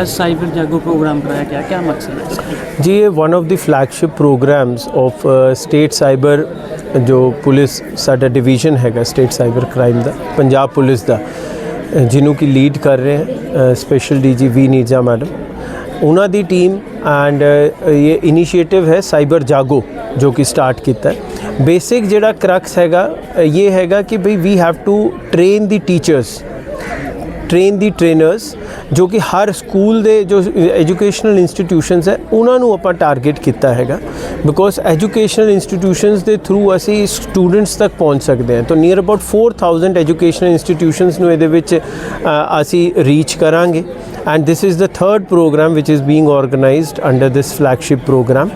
Cyber जागो programme कराया गया क्या मकसद है इसका जी ये one of the flagship programs of state cyber ਜੋ ਪੁਲਿਸ ਸਾਡਾ ਡਿਵੀਜ਼ਨ ਹੈਗਾ ਸਟੇਟ ਸਾਈਬਰ ਕ੍ਰਾਈਮ ਦਾ ਪੰਜਾਬ ਪੁਲਿਸ ਦਾ ਅ, ਜਿਹਨੂੰ ਕਿ ਲੀਡ ਕਰ ਰਹੇ ਹੈ special DG V Neerja madam ਉਹਨਾਂ ਦੀ ਟੀਮ ਐਂਡ ਇਹ ਇਨੀਸ਼ੀਏਟਿਵ ਹੈ ਸਾਈਬਰ ਜਾਗੋ ਜੋ ਕਿ ਸਟਾਰਟ ਕੀਤਾ ਹੈ ਬੇਸਿਕ ਜਿਹੜਾ ਕਰਕਸ ਹੈਗਾ ਅ, ਇਹ ਹੈਗਾ ਕਿ ਭਈ we have to train the teachers train the trainers ਜੋ ਕਿ ਹਰ ਸਕੂਲ ਦੇ ਜੋ ਐਜੂਕੇਸ਼ਨਲ ਇੰਸਟੀਟਿਊਸ਼ਨਸ ਹੈ, ਉਹਨਾਂ ਨੂੰ ਆਪਾਂ ਟਾਰਗੇਟ ਕੀਤਾ ਹੈਗਾ। ਬਿਕੋਜ਼ ਐਜੂਕੇਸ਼ਨਲ ਇੰਸਟੀਟਿਊਸ਼ਨਸ ਦੇ ਥਰੂ ਅਸੀਂ ਸਟੂਡੈਂਟਸ ਤੱਕ ਪਹੁੰਚ ਸਕਦੇ ਹਾਂ। ਤਾਂ ਨੀਅਰ ਅਬਾਊਟ 4000 ਐਜੂਕੇਸ਼ਨਲ ਇੰਸਟੀਟਿਊਸ਼ਨਸ ਨੂੰ ਇਹਦੇ ਵਿੱਚ ਅਸੀਂ ਰੀਚ ਕਰਾਂਗੇ। And this is the third program which is being organized under this flagship program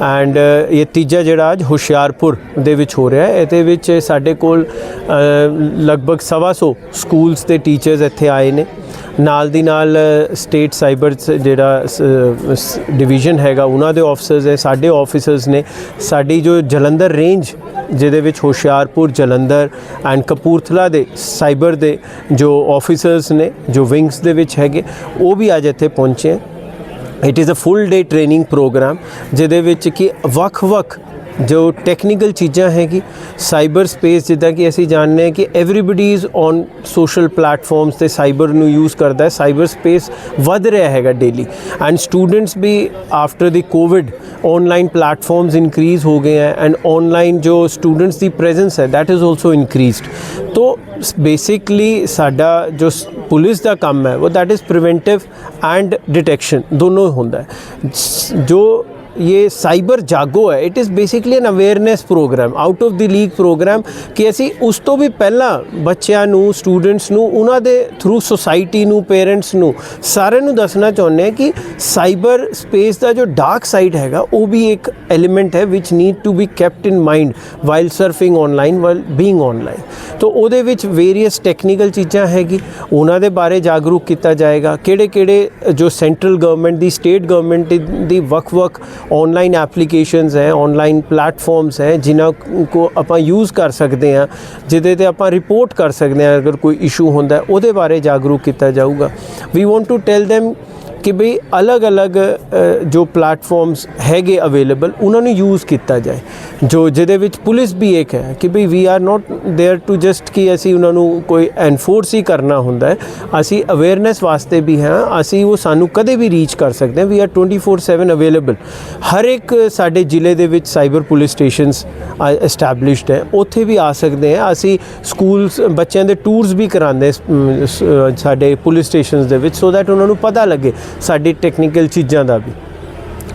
and uh, ਇਹ ਤੀਜਾ ਜਿਹੜਾ ਅੱਜ ਹੁਸ਼ਿਆਰਪੁਰ ਦੇ ਵਿੱਚ ਹੋ ਰਿਹਾ ਹੈ ਇਹਦੇ ਵਿੱਚ ਸਾਡੇ ਕੋਲ ਅ, ਲਗਭਗ ਸਵਾ ਸੌ ਸਕੂਲਸ ਦੇ ਟੀਚਰਸ ਇੱਥੇ ਆਏ ਨੇ ਨਾਲ ਦੀ ਨਾਲ ਸਟੇਟ ਸਾਈਬਰ ਜਿਹੜਾ ਡਿਵੀਜ਼ਨ ਹੈਗਾ, ਉਹਨਾਂ ਦੇ ਆਫਿਸਰਸ ਹੈ ਸਾਡੇ ਆਫਿਸਰਸ ਨੇ, ਸਾਡੀ ਜੋ ਜਲੰਧਰ ਰੇਂਜ ਜਿਹਦੇ ਵਿੱਚ ਹੁਸ਼ਿਆਰਪੁਰ, ਜਲੰਧਰ ਐਂਡ ਕਪੂਰਥਲਾ ਦੇ ਸਾਈਬਰ ਦੇ ਜੋ ਆਫੀਸਰਸ ਨੇ, ਜੋ ਵਿੰਗਸ ਦੇ ਵਿੱਚ ਹੈਗੇ, ਉਹ ਵੀ ਅੱਜ ਇੱਥੇ ਪਹੁੰਚੇ it is a full day training program ਜਿਹਦੇ ਵਿੱਚ ਕਿ ਵੱਖ-ਵੱਖ ਜੋ ਟੈਕਨੀਕਲ ਚੀਜ਼ਾਂ ਹੈਗੀ ਸਾਈਬਰ ਸਪੇਸ ਜਿੱਦਾਂ ਕਿ ਅਸੀਂ ਜਾਣਦੇ ਹਾਂ ਕਿ everybody is on social platforms ਤੇ ਸਾਈਬਰ ਨੂੰ ਯੂਜ਼ ਕਰਦਾ ਹੈ। ਸਾਈਬਰ ਸਪੇਸ ਵੱਧ ਰਿਹਾ ਹੈਗਾ daily and students we after the Covid online platforms increase ਹੋ ਗਏ ਹੈ ਐਂਡ ਆਨਲਾਈਨ ਜੋ ਸਟੂਡੈਂਟਸ ਦੀ ਪ੍ਰੈਜ਼ੈਂਸ ਹੈ, that ਇਜ਼ also ਇਨਕਰੀਜ਼ਡ ਤੋ ਬੇਸਿਕਲੀ ਸਾਡਾ ਜੋ ਪੁਲਿਸ ਦਾ ਕੰਮ ਹੈ, ਉਹ that is preventive and detection ਦੋਨੋਂ ਹੁੰਦਾ ਹੈ। ਜੋ ਇਹ ਸਾਈਬਰ ਜਾਗੋ ਹੈ it is basically an awareness program out of the league program ਕਿ ਅਸੀਂ ਉਸ ਤੋਂ ਵੀ ਪਹਿਲਾਂ ਬੱਚਿਆਂ ਨੂੰ ਸਟੂਡੈਂਟਸ ਨੂੰ ਉਹਨਾਂ ਦੇ ਥਰੂ ਸੋਸਾਇਟੀ ਨੂੰ ਪੇਰੈਂਟਸ ਨੂੰ ਸਾਰਿਆਂ ਨੂੰ ਦੱਸਣਾ ਚਾਹੁੰਦੇ ਹਾਂ ਕਿ ਸਾਈਬਰ ਸਪੇਸ ਦਾ ਜੋ ਡਾਰਕ ਸਾਈਡ ਹੈਗਾ ਉਹ ਵੀ ਇੱਕ ਐਲੀਮੈਂਟ ਹੈ which need to be kept in mind while surfing online while being online ਤੋ ਉਹਦੇ ਵਿੱਚ ਵੇਰੀਅਸ ਟੈਕਨੀਕਲ ਚੀਜ਼ਾਂ ਹੈਗੀ ਉਹਨਾਂ ਦੇ ਬਾਰੇ ਜਾਗਰੂਕ ਕੀਤਾ ਜਾਏਗਾ ਕਿਹੜੇ ਕਿਹੜੇ ਜੋ ਸੈਂਟਰਲ ਗਵਰਨਮੈਂਟ ਦੀ ਸਟੇਟ ਗਵਰਨਮੈਂਟ ਦੀ ਵੱਖ-ਵੱਖ ਆਨਲਾਈਨ ਐਪਲੀਕੇਸ਼ਨਸ ਹੈ ਆਨਲਾਈਨ ਪਲੇਟਫਾਰਮਸ ਹੈ ਜਿਨ੍ਹਾਂ ਕੋ ਆਪਾਂ ਯੂਜ਼ ਕਰ ਸਕਦੇ ਹਾਂ ਜਿਹਦੇ ਤੇ ਆਪਾਂ ਰਿਪੋਰਟ ਕਰ ਸਕਦੇ ਹਾਂ ਅਗਰ ਕੋਈ ਇਸ਼ੂ ਹੁੰਦਾ ਉਹਦੇ ਬਾਰੇ ਜਾਗਰੂਕ ਕੀਤਾ ਜਾਊਗਾ we want to tell them ਕਿ ਬਈ ਅਲੱਗ-ਅਲੱਗ ਅ, ਜੋ ਪਲੇਟਫਾਰਮਸ ਹੈਗੇ ਅਵੇਲੇਬਲ ਉਹਨਾਂ ਨੂੰ ਯੂਜ਼ ਕੀਤਾ ਜਾਏ ਜੋ ਜਿਹਦੇ ਵਿੱਚ ਪੁਲਿਸ ਵੀ ਇੱਕ ਹੈ ਕਿ ਬਈ we are not there to just ਕਿ ਅਸੀਂ ਉਹਨਾਂ ਨੂੰ ਕੋਈ ਐਨਫੋਰਸ ਹੀ ਕਰਨਾ ਹੁੰਦਾ ਹੈ ਅਸੀਂ ਅਵੇਅਰਨੈਸ ਵਾਸਤੇ ਵੀ ਹਾਂ ਅਸੀਂ ਉਹ ਸਾਨੂੰ ਕਦੇ ਵੀ ਰੀਚ ਕਰ ਸਕਦੇ ਹਾਂ ਵੀ ਆਰ 24/7 ਅਵੇਲੇਬਲ ਹਰ ਇੱਕ ਸਾਡੇ ਜ਼ਿਲ੍ਹੇ ਦੇ ਵਿੱਚ ਸਾਈਬਰ ਪੁਲਿਸ ਸਟੇਸ਼ਨਸ ਐਸਟੈਬਲਿਸ਼ਡ ਹੈ ਉੱਥੇ ਵੀ ਆ ਸਕਦੇ ਹਾਂ ਅਸੀਂ ਸਕੂਲਸ ਬੱਚਿਆਂ ਦੇ ਟੂਰਸ ਵੀ ਕਰਾਉਂਦੇ ਅਮ, ਸ- ਅ, ਸਾਡੇ ਪੁਲਿਸ ਸਟੇਸ਼ਨਸ ਦੇ ਵਿੱਚ ਸੋ ਦੈਟ ਉਹਨਾਂ ਨੂੰ ਪਤਾ ਲੱਗੇ ਸਾਡੀ ਟੈਕਨੀਕਲ ਚੀਜ਼ਾਂ ਦਾ ਵੀ।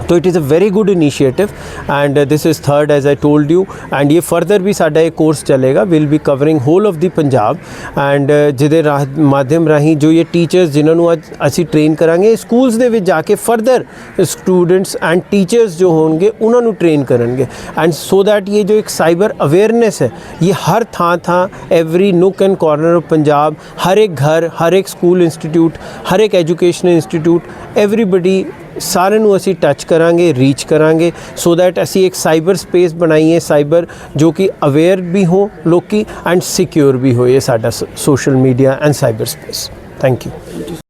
तो it is a very good initiative and this is third as I told you and ਇਹ ਫਰਦਰ ਵੀ ਸਾਡਾ ਇਹ ਕੋਰਸ ਚੱਲੇਗਾ will be covering whole of the Punjab and ਜਿਹਦੇ ਮਾਧਿਅਮ ਰਾਹੀਂ ਜੋ ਇਹ ਟੀਚਰਸ ਜਿਨ੍ਹਾਂ ਨੂੰ ਅੱਜ ਅਸੀਂ ਟ੍ਰੇਨ ਕਰਾਂਗੇ ਸਕੂਲਸ ਦੇ ਵਿੱਚ ਜਾ ਕੇ ਫਰਦਰ ਸਟੂਡੈਂਟਸ ਐਂਡ ਟੀਚਰਸ ਜੋ ਹੋਣਗੇ ਉਹਨਾਂ ਨੂੰ ਟ੍ਰੇਨ ਕਰਨਗੇ ਐਂਡ ਸੋ ਦੈਟ ਇਹ ਜੋ ਇੱਕ ਸਾਈਬਰ ਅਵੇਅਰਨੈਸ ਹੈ ਇਹ ਹਰ ਥਾਂ ਥਾਂ every nook and corner of Punjab ਹਰ ਇੱਕ ਘਰ ਹਰ ਇੱਕ ਸਕੂਲ ਇੰਸਟੀਟਿਊਟ ਹਰ ਇੱਕ ਐਜੂਕੇਸ਼ਨ ਇੰਸਟੀਟਿਊਟ ਐਵਰੀਬਾਡੀ ਸਾਰਿਆਂ ਨੂੰ ਅਸੀਂ ਟੱਚ ਕਰਾਂਗੇ ਰੀਚ ਕਰਾਂਗੇ ਸੋ ਦੈਟ ਅਸੀਂ ਇੱਕ ਸਾਈਬਰ ਸਪੇਸ ਬਣਾਈਏ ਸਾਈਬਰ ਜੋ ਕਿ ਅਵੇਅਰ ਵੀ ਹੋ ਲੋਕੀ ਐਂਡ ਸਿਕਿਉਰ ਵੀ ਹੋਏ ਸਾਡਾ social media and cyber space thank you